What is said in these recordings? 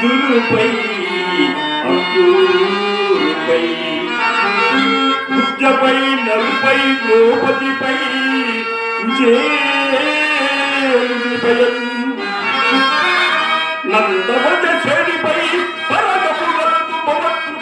విధులపై అంకురుపై ఉజ్జపై నలుపై ద్రౌపదిపై విజయపై నందవజ శ్రేణిపై పరగపు వరదు మమకృపారత్వము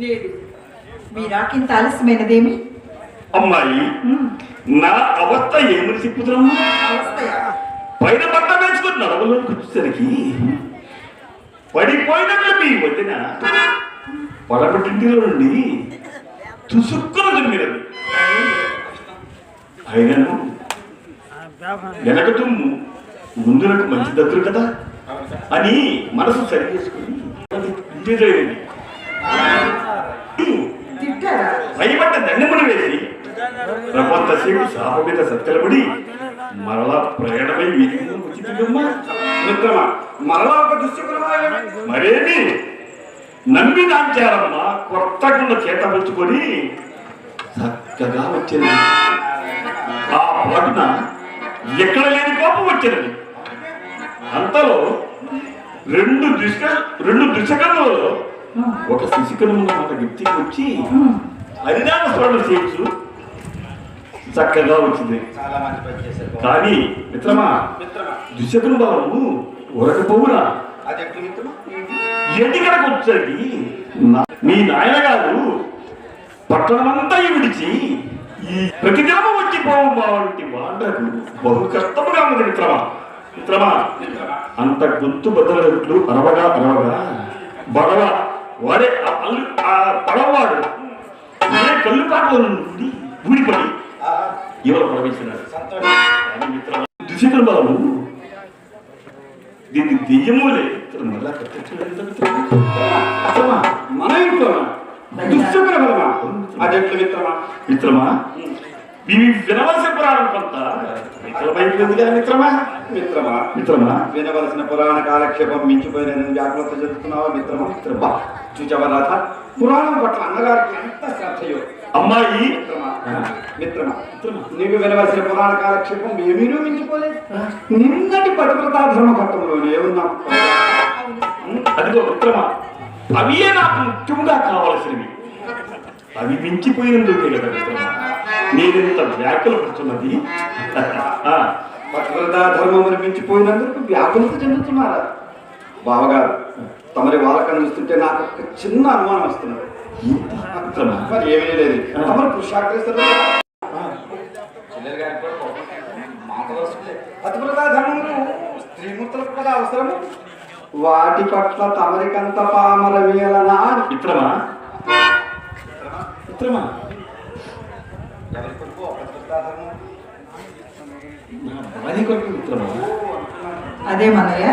లేదు మీరాకింత ఆలస్యమైనదేమి అమ్మాయి నా అవస్థ ఏమని చెప్పుతున్నాము పైన బట్ట వేసుకుని నడవలోకి వచ్చేసరికి పడిపోయినట్లు మీ వదిన పడబట్టింటిలో నుండి తుసుక్కున దుమ్మినది అయినను వెనక తుమ్ము ముందునకు మంచి దద్దురు కదా? అని మనసు సరి చేసుకుని తిట్టారా? పైబట్ట దండములు వేసి ప్రపంచసేపు శాప మీద సత్కలబడి మరలా ప్రయాణమై మిత్రమా మరలా ఒక మరేమి? నమ్మి నాంచారమ్మ కొత్తకుండా చేత పుచ్చుకొని చక్కగా వచ్చింది. ఆ పాటున ఎక్కడ లేని కోపం వచ్చినది అంతలో రెండు దుష్క రెండు దుశకములలో ఒక శిశుకరము మాట వ్యక్తికి వచ్చి హరినామ స్మరణ చేయొచ్చు చక్కగా వచ్చింది. కానీ మిత్రమా ఉరకపోవునా అది ఎట్లు మిత్రమా? ఎన్నికలకు వచ్చేది మీ నాయనగారు పట్టణమంతా విడిచి ఈ ప్రతిదినము వచ్చి పోవు మా వంటి బహు కష్టముగా ఉంది మిత్రమా? మిత్రమా? అంత గొంతు బదలట్లు అరవగా అరవగా బడవ వాడే అల్లు ఆ పడవవాడు కళ్ళు పాటల నుండి ఊడిపడి ఆహా, ఇవాళ ప్రవేశించినాడు సంతోషం బాబు దీన్ని దెయ్యము లేదు మన ఇంట్లో దుశ్శకుల బలమా అది ఎట్లు మిత్రమా? మిత్రమా? ఇవి వినవలసిన పురాణం కొంత. మిత్రమా? మిత్రమా? మిత్రమా? వినవలసిన పురాణ కాలక్షేపం మించిపోయిన నేను జాగ్రత్త చెబుతున్నావా మిత్రమా? మిత్రమా? చూచావా రాధ? పురాణం పట్ల అన్నగారికి ఎంత శ్రద్ధయో. అమ్మాయి? మిత్రమా? మిత్రమా. నీకు వినవలసిన పురాణ కాలక్షేపం ఏమీనూ మించిపోలేదు. నిన్నటి పతివ్రతా ధర్మకర్తంలోనే ఉన్నాం అదిగో మిత్రమా? అవియే నాకు ముఖ్యంగా కావలసినవి. అవి మించిపోయినందుకే కదా నేనెంత వ్యాఖ్యలు పడుతున్నది పతివ్రతా ధర్మమును మించిపోయినందుకు వ్యాకులత చెందుతున్నారా? బావగారు తమరి వాళ్ళకన్నా చూస్తుంటే నాకు ఒక చిన్న అనుమానం వస్తున్నది. మరి ఏమీ లేదు. తమరు పురుషాగ్రస్తారు పతివ్రతా ధర్మములు స్త్రీమూర్తులకు కదా అవసరము? వాటి పట్ల తమరికంత పామరమేలనా అని మిత్రమా? మిత్రమా? ఎవరి కొరకు భార్య మిత్రమా? అదే మనయ్య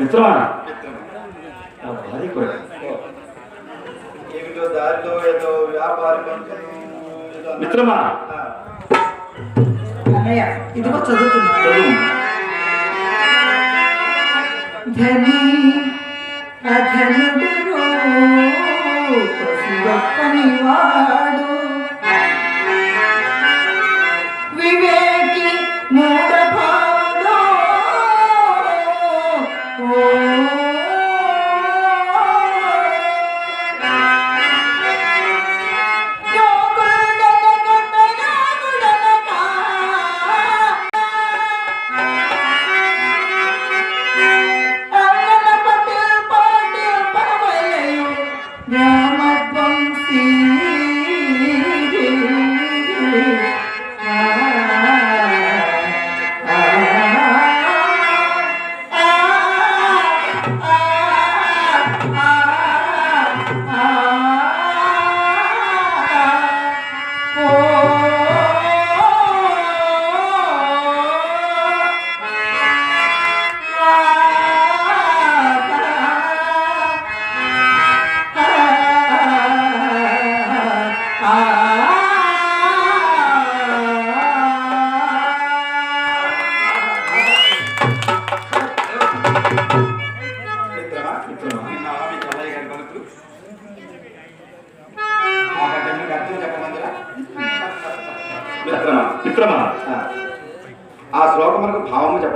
మిత్రమా? భార్య కొరకు ఏమిటో దారిలో ఏదో వ్యాపారి. మిత్రమా? అన్నయ్య ఇదిగో చదువుతున్నా धनी शिव परिवा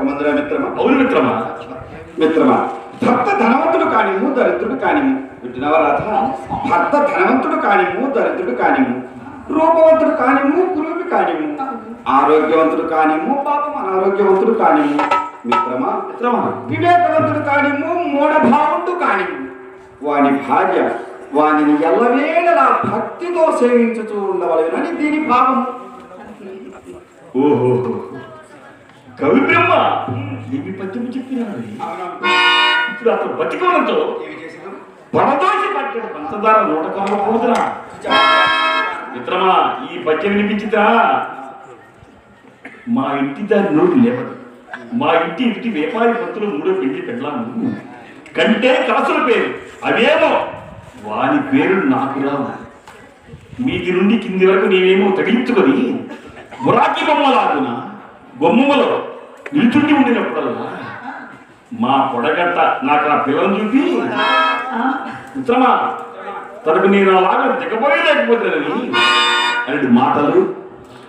భావము చెప్పమందిరా మిత్రమా? అవును మిత్రమా. మిత్రమా. భర్త ధనవంతుడు కానిము దరిద్రుడు కానిము వింటున్నావా రాధ? భర్త ధనవంతుడు కానిము దరిద్రుడు కానిము రూపవంతుడు కానిము గురువుడు కానిము ఆరోగ్యవంతుడు కానిము పాపం అనారోగ్యవంతుడు కానిము మిత్రమా? మిత్రమా? వివేకవంతుడు కానిము మూఢభావుడు కానిము వాని భార్య వానిని ఎల్లవేళలా భక్తితో సేవించుతూ ఉండవలెనని దీని భావము ఓహో. కవి బ్రహ్మ ఏమి పద్యము చెప్పినాడు ఇప్పుడు అతను బతికోవడంతో? పడదోసి పట్టిన పంచదార నూట కాలకూడదురా మిత్రమా ఈ పద్యం వినిపించితా? మా ఇంటి దాని నోరు లేవదు. మా ఇంటి ఇంటి వ్యాపారి పంతులు మూడో పెళ్ళి పెళ్ళాము కంటే కాసుల పేరు. అవేమో? వాని పేరు నాకు రావు. మీది నుండి కింది వరకు నేనేమో తగిలించుకొని బురాకి బొమ్మలాగున బొమ్మలో నిల్చుండి ఉండినప్పుడల్లా మా పొడగట్ట నాకు ఆ పిల్లని చూపి. మిత్రమా తనకు నేను అలాగా దిగబోయలేకపోతానని అలాంటి మాటలు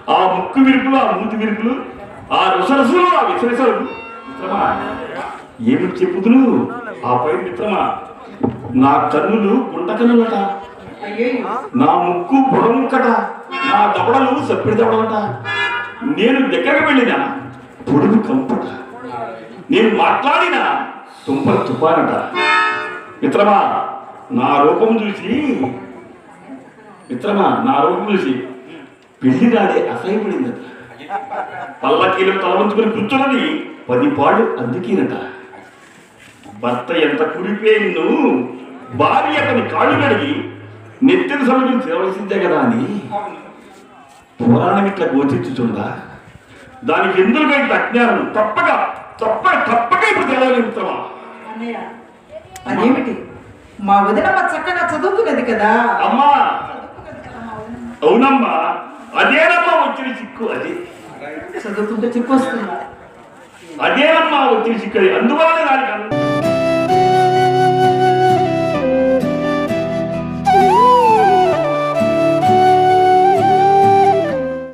ఆ ముక్కు విరుపులు ఆ మూతి విరుపులు ఆ రుసరసులు ఆ విసరసలు. మిత్రమా ఏమి చెప్పుదులు ఆ పై మిత్రమా నా కన్నులు గుంట కన్నులట. నా ముక్కు బుడముక్కట నా దవడలు సప్పిడి దవడలట. నేను దగ్గరకు వెళ్ళిన పొడుగు కంపట. నేను మాట్లాడిన తుంప తుపానట. మిత్రమా నా రూపం చూసి మిత్రమా నా రూపం చూసి పెళ్ళి అసహ్యపడిందట. పల్లకీలు తలవంచుకుని కూర్చున్నది పది పాళ్ళు అందుకేనట. భర్త ఎంత కుడిపోయిందో భార్య అతని కాళ్ళు కడిగి నెత్తిన సమయం తినవలసిందే కదా అని. పురాణం ఇట్లా గోచించుచుందా దానికి ఎందుకు ఇంత అజ్ఞానం తప్పక తప్పక తప్పక ఇప్పుడు అన్నయ్య అదేమిటి? మా వదినమ్మ చక్కగా చదువుకున్నది కదా. అమ్మా. అవునమ్మా! అదేనమ్మా వచ్చిన చిక్కు అది. చదువుకుంటే చెప్పు వస్తుందా. అదేనమ్మా వచ్చిన చిక్కు అది. అందువల్ల దానికి